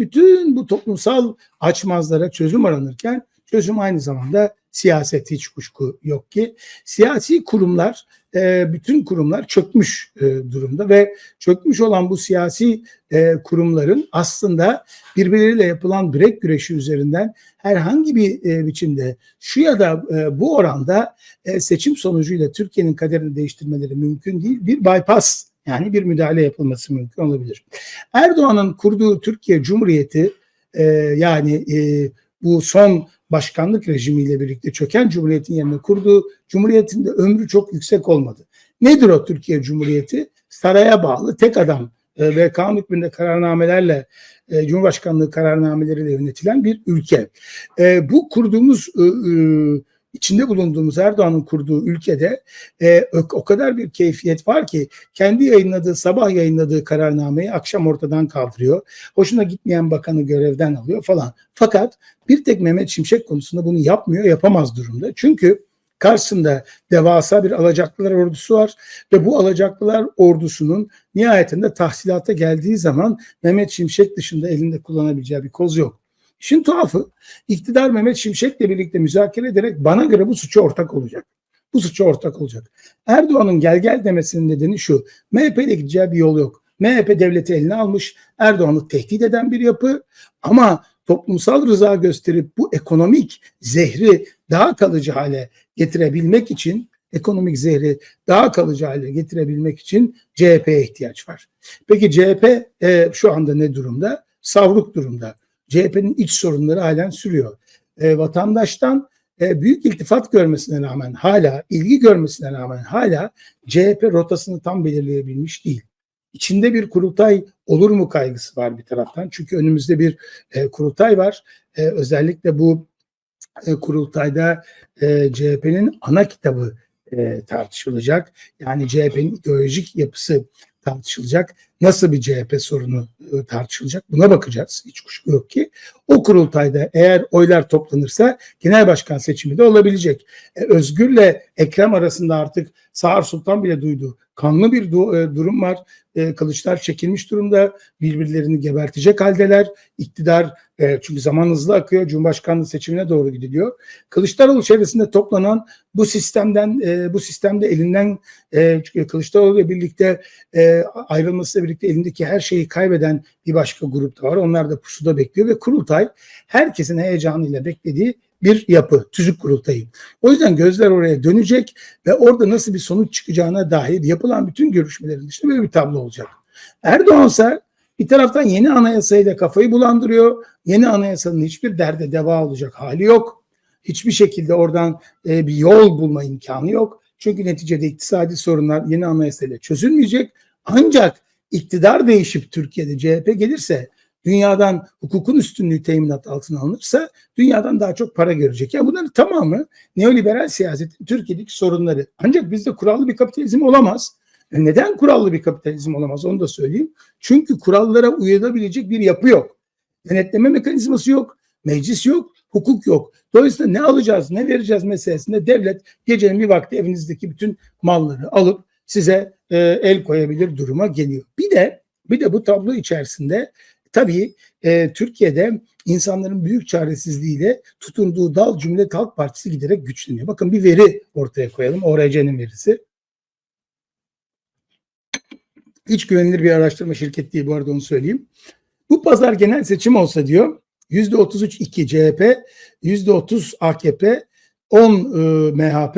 Bütün bu toplumsal açmazlara çözüm aranırken çözüm aynı zamanda siyaset hiç kuşku yok ki. Siyasi kurumlar, e, bütün kurumlar çökmüş e, durumda ve çökmüş olan bu siyasi e, kurumların aslında birbirleriyle yapılan direkt güreşi üzerinden herhangi bir biçimde şu ya da bu oranda seçim sonucuyla Türkiye'nin kaderini değiştirmeleri mümkün değil. Bir bypass yani bir müdahale yapılması mümkün olabilir. Erdoğan'ın kurduğu Türkiye Cumhuriyeti e, yani e, bu son başkanlık rejimiyle birlikte çöken cumhuriyetin yerine kurduğu cumhuriyetin de ömrü çok yüksek olmadı. Nedir o Türkiye Cumhuriyeti? Saraya bağlı tek adam e, ve kanun hükmünde kararnamelerle e, Cumhurbaşkanlığı kararnameleriyle yönetilen bir ülke. E, bu kurduğumuz e, e, içinde bulunduğumuz Erdoğan'ın kurduğu ülkede e, o kadar bir keyfiyet var ki kendi yayınladığı sabah yayınladığı kararnameyi akşam ortadan kaldırıyor. Hoşuna gitmeyen bakanı görevden alıyor falan. Fakat bir tek Mehmet Şimşek konusunda bunu yapmıyor, yapamaz durumda. Çünkü karşısında devasa bir alacaklılar ordusu var ve bu alacaklılar ordusunun nihayetinde tahsilata geldiği zaman Mehmet Şimşek dışında elinde kullanabileceği bir koz yok. İşin tuhafı iktidar Mehmet Şimşek'le birlikte müzakere ederek bana göre bu suçu ortak olacak. Bu suçu ortak olacak. Erdoğan'ın gel gel demesinin nedeni şu. MHP'yle gideceği bir yol yok. MHP devleti eline almış. Erdoğan'ı tehdit eden bir yapı ama toplumsal rıza gösterip bu ekonomik zehri daha kalıcı hale getirebilmek için ekonomik zehri daha kalıcı hale getirebilmek için CHP'ye ihtiyaç var. Peki CHP e, şu anda ne durumda? Savruk durumda. CHP'nin iç sorunları halen sürüyor. E, vatandaştan e, büyük iltifat görmesine rağmen hala, ilgi görmesine rağmen hala CHP rotasını tam belirleyebilmiş değil. İçinde bir kurultay olur mu kaygısı var bir taraftan. Çünkü önümüzde bir e, kurultay var. E, özellikle bu e, kurultayda e, CHP'nin ana kitabı e, tartışılacak. Yani CHP'nin ideolojik yapısı tartışılacak. Nasıl bir CHP sorunu e, tartışılacak buna bakacağız. Hiç kuşku yok ki. O kurultayda eğer oylar toplanırsa genel başkan seçimi de olabilecek. E, Özgür'le Ekrem arasında artık Sağır Sultan bile duydu. Kanlı bir du- e, durum var. E, kılıçlar çekilmiş durumda. Birbirlerini gebertecek haldeler. İktidar e, çünkü zaman hızlı akıyor. Cumhurbaşkanlığı seçimine doğru gidiliyor. Kılıçdaroğlu çevresinde toplanan bu sistemden e, bu sistemde elinden e, Kılıçdaroğlu ile birlikte e, ayrılmasıyla birlikte elindeki her şeyi kaybeden bir başka grup da var. Onlar da pusuda bekliyor ve kurultay herkesin heyecanıyla beklediği bir yapı, tüzük kurultayı. O yüzden gözler oraya dönecek ve orada nasıl bir sonuç çıkacağına dair yapılan bütün görüşmelerin dışında böyle bir tablo olacak. Erdoğan ise bir taraftan yeni anayasayla kafayı bulandırıyor. Yeni anayasanın hiçbir derde deva olacak hali yok. Hiçbir şekilde oradan e, bir yol bulma imkanı yok. Çünkü neticede iktisadi sorunlar yeni anayasayla çözülmeyecek. Ancak iktidar değişip Türkiye'de CHP gelirse dünyadan hukukun üstünlüğü teminat altına alınırsa dünyadan daha çok para görecek. Yani bunların tamamı neoliberal siyasetin Türkiye'deki sorunları. Ancak bizde kurallı bir kapitalizm olamaz. E neden kurallı bir kapitalizm olamaz onu da söyleyeyim. Çünkü kurallara uyulabilecek bir yapı yok. Denetleme mekanizması yok, meclis yok, hukuk yok. Dolayısıyla ne alacağız, ne vereceğiz meselesinde devlet gecenin bir vakti evinizdeki bütün malları alıp size e, el koyabilir duruma geliyor. Bir de bir de bu tablo içerisinde tabii e, Türkiye'de insanların büyük çaresizliğiyle tutunduğu dal Cumhuriyet Halk Partisi giderek güçleniyor. Bakın bir veri ortaya koyalım. ORC'nin verisi. Hiç güvenilir bir araştırma şirketi değil bu arada onu söyleyeyim. Bu pazar genel seçim olsa diyor %33 2 CHP, %30 AKP, 10 e, MHP,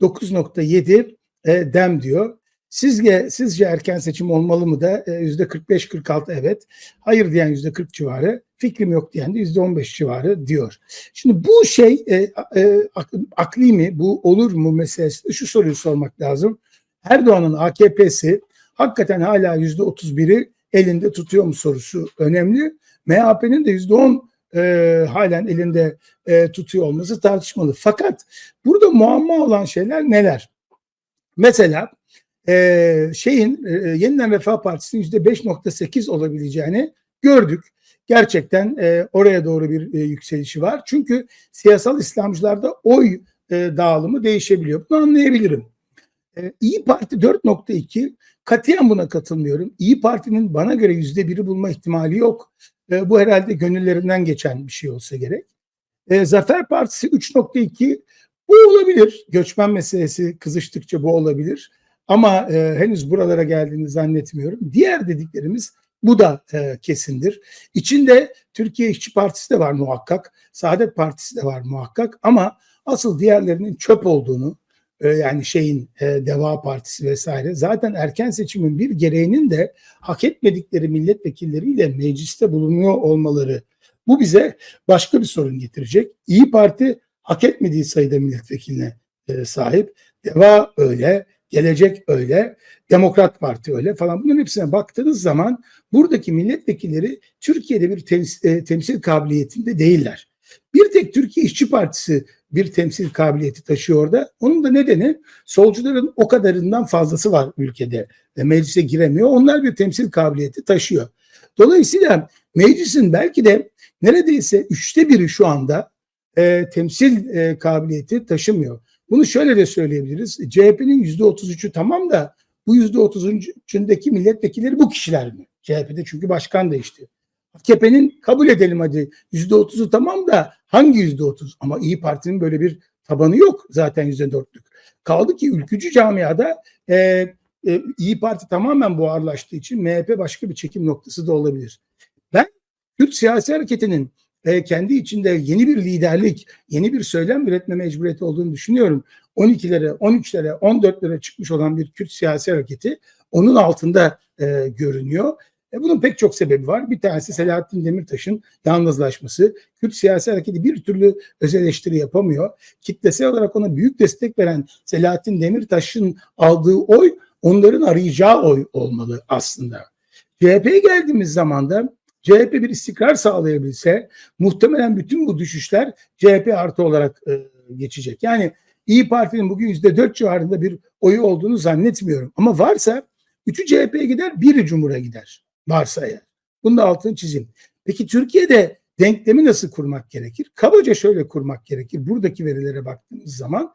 9.7 e, DEM diyor. Sizce, sizce erken seçim olmalı mı da e, yüzde 45-46 evet. Hayır diyen yüzde 40 civarı. Fikrim yok diyen de yüzde 15 civarı diyor. Şimdi bu şey e, e, akli mi? Bu olur mu meselesinde şu soruyu sormak lazım. Erdoğan'ın AKP'si hakikaten hala yüzde 31'i elinde tutuyor mu sorusu önemli. MHP'nin de yüzde 10 e, halen elinde e, tutuyor olması tartışmalı. Fakat burada muamma olan şeyler neler? Mesela e, şeyin e, yeniden Refah Partisi'nin yüzde 5.8 olabileceğini gördük. Gerçekten e, oraya doğru bir e, yükselişi var. Çünkü siyasal İslamcılarda oy e, dağılımı değişebiliyor. Bunu anlayabilirim. E, İyi Parti 4.2 katiyen buna katılmıyorum. İyi Parti'nin bana göre yüzde biri bulma ihtimali yok. E, bu herhalde gönüllerinden geçen bir şey olsa gerek. E, Zafer Partisi 3.2 bu olabilir. Göçmen meselesi kızıştıkça bu olabilir. Ama e, henüz buralara geldiğini zannetmiyorum. Diğer dediklerimiz bu da e, kesindir. İçinde Türkiye İşçi Partisi de var muhakkak. Saadet Partisi de var muhakkak. Ama asıl diğerlerinin çöp olduğunu e, yani şeyin e, Deva Partisi vesaire zaten erken seçimin bir gereğinin de hak etmedikleri milletvekilleriyle mecliste bulunuyor olmaları. Bu bize başka bir sorun getirecek. İyi Parti hak etmediği sayıda milletvekiline e, sahip. Deva öyle, Gelecek öyle, Demokrat Parti öyle falan. Bunların hepsine baktığınız zaman buradaki milletvekilleri Türkiye'de bir temsil, e, temsil kabiliyetinde değiller. Bir tek Türkiye İşçi Partisi bir temsil kabiliyeti taşıyor orada. Onun da nedeni solcuların o kadarından fazlası var ülkede ve meclise giremiyor. Onlar bir temsil kabiliyeti taşıyor. Dolayısıyla meclisin belki de neredeyse üçte biri şu anda e, temsil e, kabiliyeti taşımıyor. Bunu şöyle de söyleyebiliriz. CHP'nin yüzde otuz üçü tamam da bu yüzde otuzun üçündeki milletvekilleri bu kişiler mi? CHP'de çünkü başkan değişti. AKP'nin kabul edelim hadi yüzde otuzu tamam da hangi yüzde otuz? Ama İyi Parti'nin böyle bir tabanı yok zaten yüzde dörtlük. Kaldı ki ülkücü camiada e, e, İyi Parti tamamen buharlaştığı için MHP başka bir çekim noktası da olabilir. Ben Kürt siyasi hareketinin e, kendi içinde yeni bir liderlik, yeni bir söylem üretme mecburiyeti olduğunu düşünüyorum. 12'lere, 13'lere, 14'lere çıkmış olan bir Kürt siyasi hareketi onun altında e, görünüyor. E, bunun pek çok sebebi var. Bir tanesi Selahattin Demirtaş'ın yalnızlaşması. Kürt siyasi hareketi bir türlü öz eleştiri yapamıyor. Kitlesel olarak ona büyük destek veren Selahattin Demirtaş'ın aldığı oy onların arayacağı oy olmalı aslında. CHP'ye geldiğimiz zaman da CHP bir istikrar sağlayabilse muhtemelen bütün bu düşüşler CHP artı olarak e, geçecek. Yani İyi Parti'nin bugün yüzde dört civarında bir oyu olduğunu zannetmiyorum. Ama varsa üçü CHP'ye gider, biri Cumhur'a gider. Varsa eğer. Bunun da altını çizeyim. Peki Türkiye'de denklemi nasıl kurmak gerekir? Kabaca şöyle kurmak gerekir. Buradaki verilere baktığımız zaman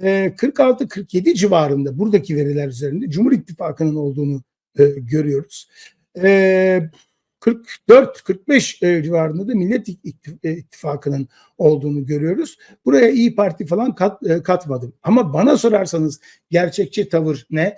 46-47 civarında buradaki veriler üzerinde Cumhur İttifakı'nın olduğunu e, görüyoruz. E, 44-45 e, civarında da Millet e, İttifakı'nın olduğunu görüyoruz. Buraya İyi Parti falan kat, e, katmadım. Ama bana sorarsanız gerçekçi tavır ne?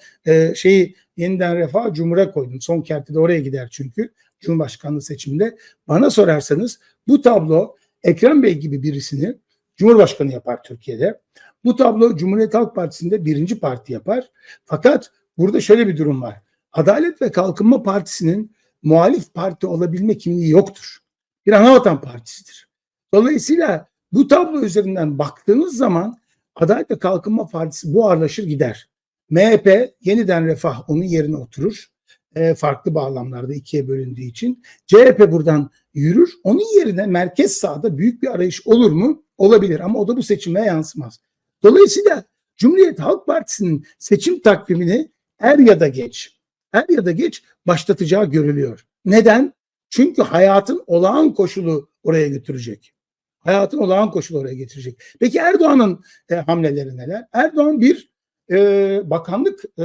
Şeyi yeniden refah Cumhur'a koydum. Son kertede oraya gider çünkü. Cumhurbaşkanlığı seçiminde. Bana sorarsanız bu tablo Ekrem Bey gibi birisini Cumhurbaşkanı yapar Türkiye'de. Bu tablo Cumhuriyet Halk Partisi'nde birinci parti yapar. Fakat burada şöyle bir durum var. Adalet ve Kalkınma Partisi'nin muhalif parti olabilme kimliği yoktur. Bir anavatan partisidir. Dolayısıyla bu tablo üzerinden baktığınız zaman Adalet ve Kalkınma Partisi bu ağırlaşır gider. MHP yeniden refah onun yerine oturur. E, farklı bağlamlarda ikiye bölündüğü için. CHP buradan yürür. Onun yerine merkez sağda büyük bir arayış olur mu? Olabilir ama o da bu seçime yansımaz. Dolayısıyla Cumhuriyet Halk Partisi'nin seçim takvimini er ya da geç er ya da geç başlatacağı görülüyor. Neden? Çünkü hayatın olağan koşulu oraya götürecek. Hayatın olağan koşulu oraya getirecek. Peki Erdoğan'ın e, hamleleri neler? Erdoğan bir e, bakanlık e,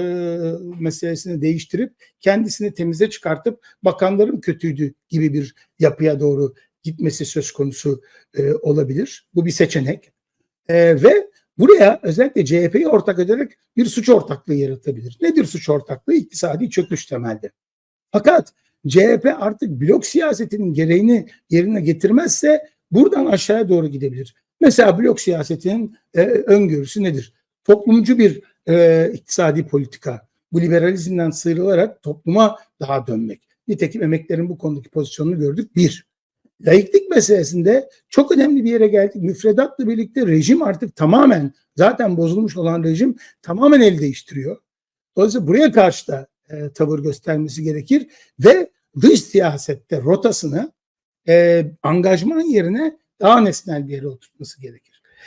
meselesini değiştirip kendisini temize çıkartıp bakanların kötüydü gibi bir yapıya doğru gitmesi söz konusu e, olabilir. Bu bir seçenek. E, ve Buraya özellikle CHP'yi ortak ederek bir suç ortaklığı yaratabilir. Nedir suç ortaklığı? İktisadi çöküş temelde. Fakat CHP artık blok siyasetinin gereğini yerine getirmezse buradan aşağıya doğru gidebilir. Mesela blok siyasetinin e, öngörüsü nedir? Toplumcu bir e, iktisadi politika. Bu liberalizmden sıyrılarak topluma daha dönmek. Nitekim emeklerin bu konudaki pozisyonunu gördük. Bir. Laiklik meselesinde çok önemli bir yere geldik. Müfredatla birlikte rejim artık tamamen zaten bozulmuş olan rejim tamamen el değiştiriyor. Dolayısıyla buraya karşı da e, tavır göstermesi gerekir ve dış siyasette rotasını e, angajman yerine daha nesnel bir yere oturtması gerekir.